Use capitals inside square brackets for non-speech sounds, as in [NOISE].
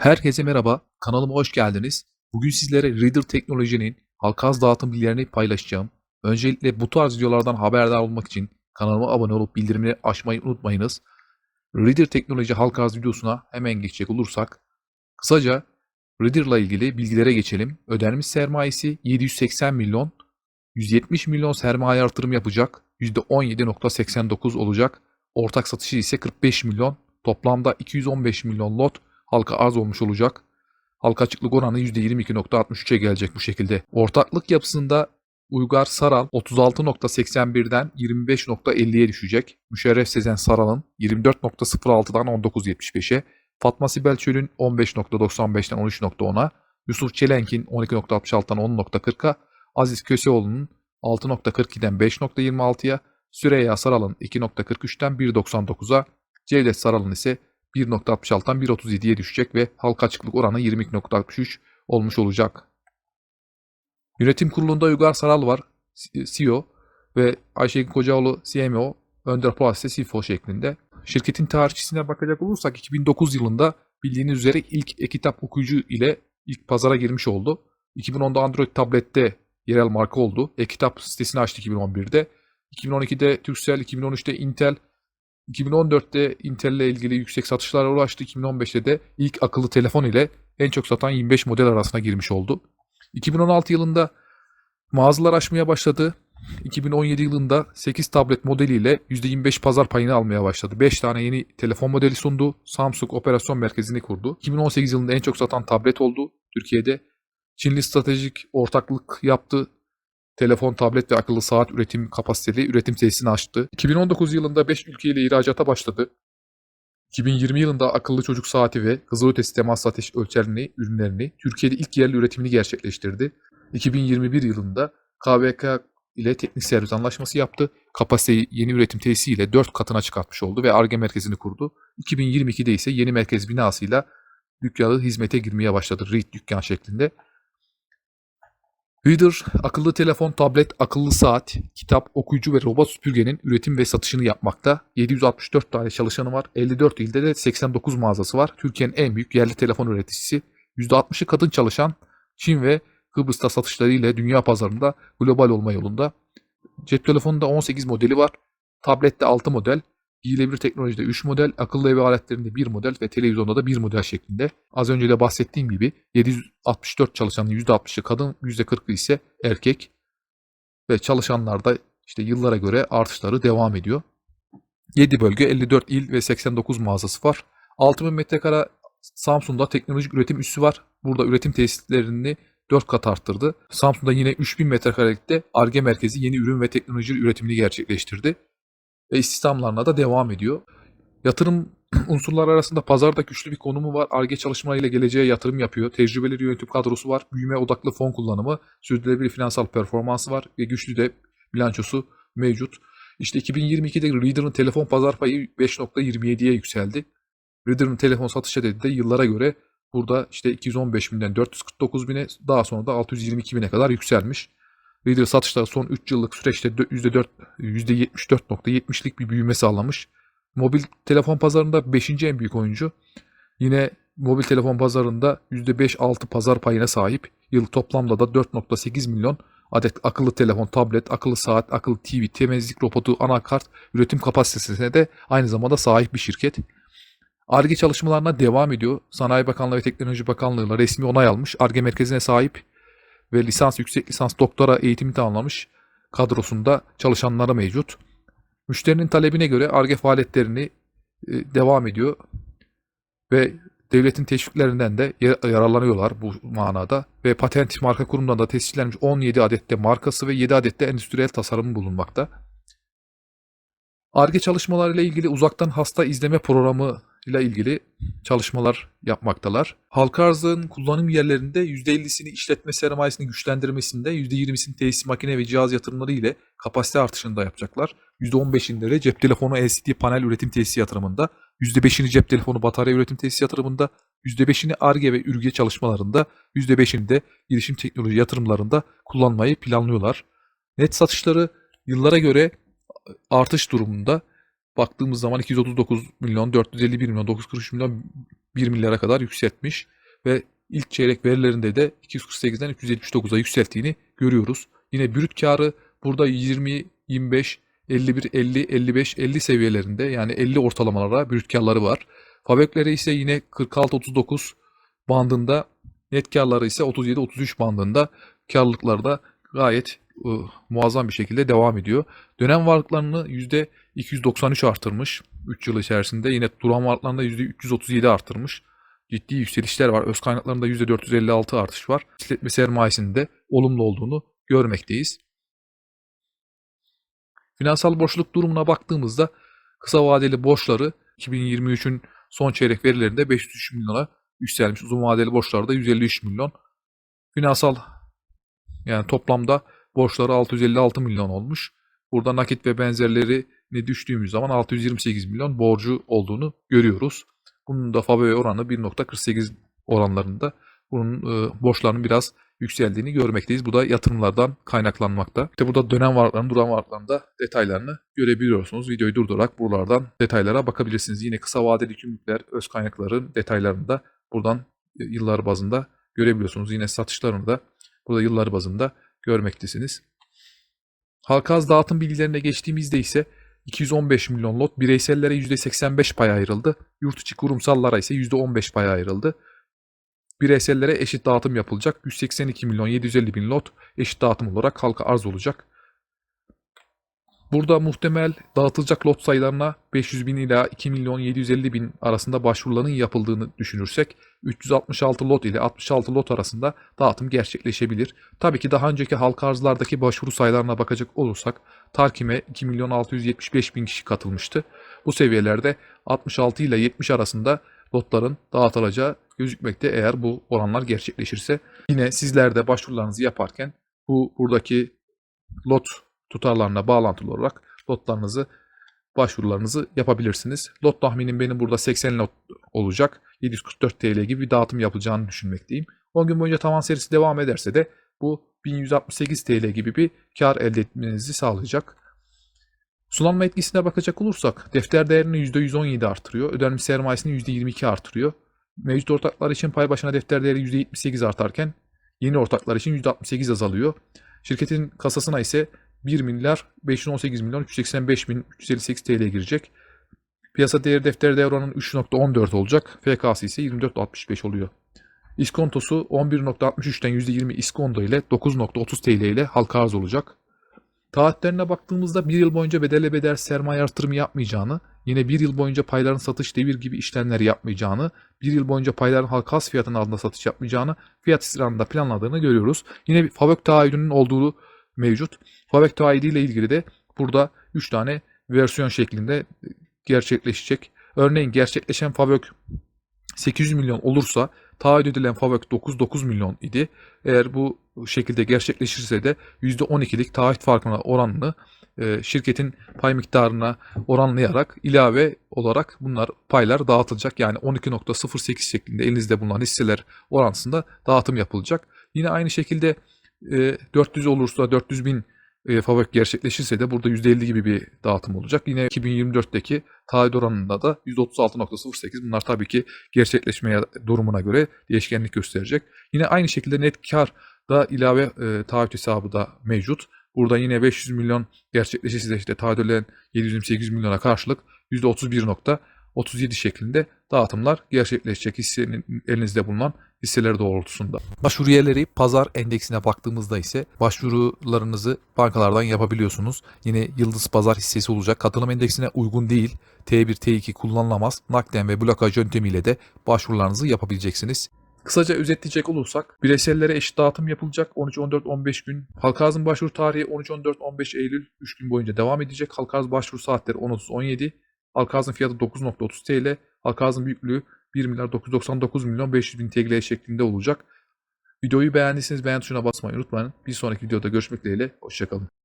Herkese merhaba, kanalıma hoş geldiniz. Bugün sizlere Reader Teknoloji'nin halka arz dağıtım bilgilerini paylaşacağım. Öncelikle bu tarz videolardan haberdar olmak için kanalıma abone olup bildirimleri açmayı unutmayınız. Reader Teknoloji halka arz videosuna hemen geçecek olursak, kısaca Reader ile ilgili bilgilere geçelim. Ödenmiş sermayesi 780 milyon, 170 milyon sermaye artırım yapacak, %17.89 olacak. Ortak satışı ise 45 milyon, toplamda 215 milyon lot halka arz olmuş olacak. Halka açıklık oranı %22.63'e gelecek bu şekilde. Ortaklık yapısında Uygar Saral 36.81'den 25.50'ye düşecek. Müşerref Sezen Saral'ın 24.06'dan 19.75'e. Fatma Sibel Çöl'ün 15.95'ten 13.10'a. Yusuf Çelenk'in 12.66'dan 10.40'a. Aziz Köseoğlu'nun 6.42'den 5.26'ya. Süreyya Saral'ın 2.43'ten 1.99'a. Cevdet Saral'ın ise 1.66'dan 1.37'ye düşecek ve halka açıklık oranı 22.63 olmuş olacak. Yönetim kurulunda Uygar Saral var, CEO ve Ayşegül Kocaoğlu CMO, Önder Polat ise CFO şeklinde. Şirketin tarihçisine bakacak olursak 2009 yılında bildiğiniz üzere ilk e-kitap okuyucu ile ilk pazara girmiş oldu. 2010'da Android tablette yerel marka oldu. E-kitap sitesini açtı 2011'de. 2012'de Turkcell, 2013'te Intel, 2014'te Intel ile ilgili yüksek satışlara ulaştı. 2015'te de ilk akıllı telefon ile en çok satan 25 model arasına girmiş oldu. 2016 yılında mağazalar açmaya başladı. 2017 yılında 8 tablet modeliyle %25 pazar payını almaya başladı. 5 tane yeni telefon modeli sundu. Samsung operasyon merkezini kurdu. 2018 yılında en çok satan tablet oldu Türkiye'de. Çinli stratejik ortaklık yaptı. Telefon, tablet ve akıllı saat üretim kapasiteli üretim tesisini açtı. 2019 yılında 5 ülkeyle ihracata başladı. 2020 yılında akıllı çocuk saati ve hızlıötesi temas ateş ölçerliğini ürünlerini Türkiye'de ilk yerli üretimini gerçekleştirdi. 2021 yılında KVK ile teknik servis anlaşması yaptı. Kapasiteyi yeni üretim tesisiyle 4 katına çıkartmış oldu ve ARGE merkezini kurdu. 2022'de ise yeni merkez binasıyla dükkanı hizmete girmeye başladı. REIT dükkan şeklinde. Reader, akıllı telefon, tablet, akıllı saat, kitap, okuyucu ve robot süpürgenin üretim ve satışını yapmakta. 764 tane çalışanı var. 54 ilde de 89 mağazası var. Türkiye'nin en büyük yerli telefon üreticisi. %60'ı kadın çalışan Çin ve Kıbrıs'ta satışları ile dünya pazarında global olma yolunda. Cep telefonunda 18 modeli var. Tablette 6 model, giyilebilir teknolojide 3 model, akıllı ev aletlerinde 1 model ve televizyonda da 1 model şeklinde. Az önce de bahsettiğim gibi 764 çalışanın %60'ı kadın, %40'ı ise erkek. Ve çalışanlarda işte yıllara göre artışları devam ediyor. 7 bölge, 54 il ve 89 mağazası var. 6000 metrekare Samsung'da teknolojik üretim üssü var. Burada üretim tesislerini 4 kat arttırdı. Samsung'da yine 3000 metrekarelikte ARGE merkezi yeni ürün ve teknoloji üretimini gerçekleştirdi ve istihdamlarına da devam ediyor. Yatırım [CLEARS THROAT] unsurları arasında pazarda güçlü bir konumu var. ARGE çalışmalarıyla geleceğe yatırım yapıyor. Tecrübeli yönetim kadrosu var. Büyüme odaklı fon kullanımı, sürdürülebilir finansal performansı var ve güçlü de bilançosu mevcut. İşte 2022'de Reader'ın telefon pazar payı 5.27'ye yükseldi. Reader'ın telefon satış adedi de yıllara göre burada işte 215 binden 449 bine daha sonra da 622 bine kadar yükselmiş. Reader satışları son 3 yıllık süreçte %4, %74.70'lik bir büyüme sağlamış. Mobil telefon pazarında 5. en büyük oyuncu. Yine mobil telefon pazarında %5-6 pazar payına sahip. Yıl toplamda da 4.8 milyon adet akıllı telefon, tablet, akıllı saat, akıllı TV, temizlik robotu, anakart üretim kapasitesine de aynı zamanda sahip bir şirket. ARGE çalışmalarına devam ediyor. Sanayi Bakanlığı ve Teknoloji Bakanlığı'na resmi onay almış. ARGE merkezine sahip ve lisans, yüksek lisans, doktora eğitimi tamamlamış kadrosunda çalışanları mevcut. Müşterinin talebine göre ARGE faaliyetlerini e, devam ediyor ve devletin teşviklerinden de yararlanıyorlar bu manada ve patent marka kurumundan da tescillenmiş 17 adette markası ve 7 adette endüstriyel tasarımı bulunmakta. ARGE çalışmalarıyla ilgili uzaktan hasta izleme programı ile ilgili çalışmalar yapmaktalar. Halka arzın kullanım yerlerinde %50'sini işletme sermayesini güçlendirmesinde, %20'sini tesis makine ve cihaz yatırımları ile kapasite artışında yapacaklar. %15'inde de cep telefonu LCD panel üretim tesisi yatırımında, %5'ini cep telefonu batarya üretim tesisi yatırımında, %5'ini ARGE ve ÜRGE çalışmalarında, %5'ini de girişim teknoloji yatırımlarında kullanmayı planlıyorlar. Net satışları yıllara göre artış durumunda baktığımız zaman 239 milyon, 451 milyon, 943 milyon 1 milyara kadar yükseltmiş ve ilk çeyrek verilerinde de 248'den 379'a yükselttiğini görüyoruz. Yine brüt karı burada 20, 25, 51, 50, 55, 50 seviyelerinde yani 50 ortalamalara brüt karları var. Fabökleri ise yine 46-39 bandında, net karları ise 37-33 bandında karlılıkları da gayet muazzam bir şekilde devam ediyor. Dönem varlıklarını %293 artırmış 3 yıl içerisinde. Yine duran varlıklarında %337 artırmış. Ciddi yükselişler var. Öz kaynaklarında %456 artış var. İşletme sermayesinde olumlu olduğunu görmekteyiz. Finansal borçluluk durumuna baktığımızda kısa vadeli borçları 2023'ün son çeyrek verilerinde 503 milyona yükselmiş. Uzun vadeli borçlarda 153 milyon. Finansal yani toplamda borçları 656 milyon olmuş. Burada nakit ve benzerleri ne düştüğümüz zaman 628 milyon borcu olduğunu görüyoruz. Bunun da favori oranı 1.48 oranlarında. Bunun e, borçlarının biraz yükseldiğini görmekteyiz. Bu da yatırımlardan kaynaklanmakta. İşte burada dönem varlıkların, duran varlıkların da detaylarını görebiliyorsunuz. Videoyu durdurarak buralardan detaylara bakabilirsiniz. Yine kısa vadeli yükümlülükler, öz kaynakların detaylarını da buradan e, yıllar bazında görebiliyorsunuz. Yine satışlarını da burada yıllar bazında görmektesiniz. Halka arz dağıtım bilgilerine geçtiğimizde ise 215 milyon lot bireysellere %85 pay ayrıldı. Yurt içi kurumsallara ise %15 pay ayrıldı. Bireysellere eşit dağıtım yapılacak. 182 milyon 750 bin lot eşit dağıtım olarak halka arz olacak. Burada muhtemel dağıtılacak lot sayılarına 500 bin ila 2 milyon 750 bin arasında başvuruların yapıldığını düşünürsek 366 lot ile 66 lot arasında dağıtım gerçekleşebilir. Tabii ki daha önceki halka arzlardaki başvuru sayılarına bakacak olursak Tarkim'e 2 milyon 675 bin kişi katılmıştı. Bu seviyelerde 66 ile 70 arasında lotların dağıtılacağı gözükmekte eğer bu oranlar gerçekleşirse. Yine sizler de başvurularınızı yaparken bu buradaki lot tutarlarına bağlantılı olarak lotlarınızı başvurularınızı yapabilirsiniz. Lot tahminim benim burada 80 lot olacak. 744 TL gibi bir dağıtım yapacağını düşünmekteyim. 10 gün boyunca tavan serisi devam ederse de bu 1168 TL gibi bir kar elde etmenizi sağlayacak. Sulanma etkisine bakacak olursak defter değerini %117 artırıyor. Ödenmiş sermayesini %22 artırıyor. Mevcut ortaklar için pay başına defter değeri %78 artarken yeni ortaklar için %68 azalıyor. Şirketin kasasına ise 1 milyar 518 milyon 385 bin 358 TL girecek. Piyasa değeri defter değer oranının 3.14 olacak. FK'sı ise 24.65 oluyor. İskontosu 11.63'ten %20 iskonto ile 9.30 TL ile halka arz olacak. Taahhütlerine baktığımızda bir yıl boyunca bedelle bedel sermaye artırımı yapmayacağını, yine bir yıl boyunca payların satış devir gibi işlemleri yapmayacağını, bir yıl boyunca payların halka arz fiyatının altında satış yapmayacağını, fiyat istikrarında planladığını görüyoruz. Yine bir FAVÖK taahhüdünün olduğu mevcut. FAVÖK taahhüdü ile ilgili de burada 3 tane versiyon şeklinde gerçekleşecek. Örneğin gerçekleşen FAVÖK 800 milyon olursa taahhüt edilen FAVÖK 99 milyon idi. Eğer bu şekilde gerçekleşirse de %12'lik taahhüt farkına oranını e, şirketin pay miktarına oranlayarak ilave olarak bunlar paylar dağıtılacak. Yani 12.08 şeklinde elinizde bulunan hisseler orantısında dağıtım yapılacak. Yine aynı şekilde e, 400 olursa 400 bin e, FAVÖK gerçekleşirse de burada %50 gibi bir dağıtım olacak. Yine 2024'teki taahhüt oranında da %36.08 bunlar tabii ki gerçekleşmeye durumuna göre değişkenlik gösterecek. Yine aynı şekilde net kar da ilave e, taahhüt hesabı da mevcut. Burada yine 500 milyon gerçekleşirse işte taahhüt edilen 728 milyona karşılık %31.37 şeklinde dağıtımlar gerçekleşecek hissenin elinizde bulunan hisseleri doğrultusunda. Başvuru üyeleri pazar endeksine baktığımızda ise başvurularınızı bankalardan yapabiliyorsunuz. Yine Yıldız Pazar hissesi olacak. Katılım endeksine uygun değil. T1, T2 kullanılamaz. Nakden ve blokaj yöntemiyle de başvurularınızı yapabileceksiniz. Kısaca özetleyecek olursak bireysellere eşit dağıtım yapılacak 13-14-15 gün. Halka arzın başvuru tarihi 13-14-15 Eylül 3 gün boyunca devam edecek. Halka arz başvuru saatleri 10.30-17. Halka arzın fiyatı 9.30 TL. Halka arzın büyüklüğü 1 milyar 999 milyon 500 bin TL şeklinde olacak. Videoyu beğendiyseniz beğen tuşuna basmayı unutmayın. Bir sonraki videoda görüşmek dileğiyle. Hoşçakalın.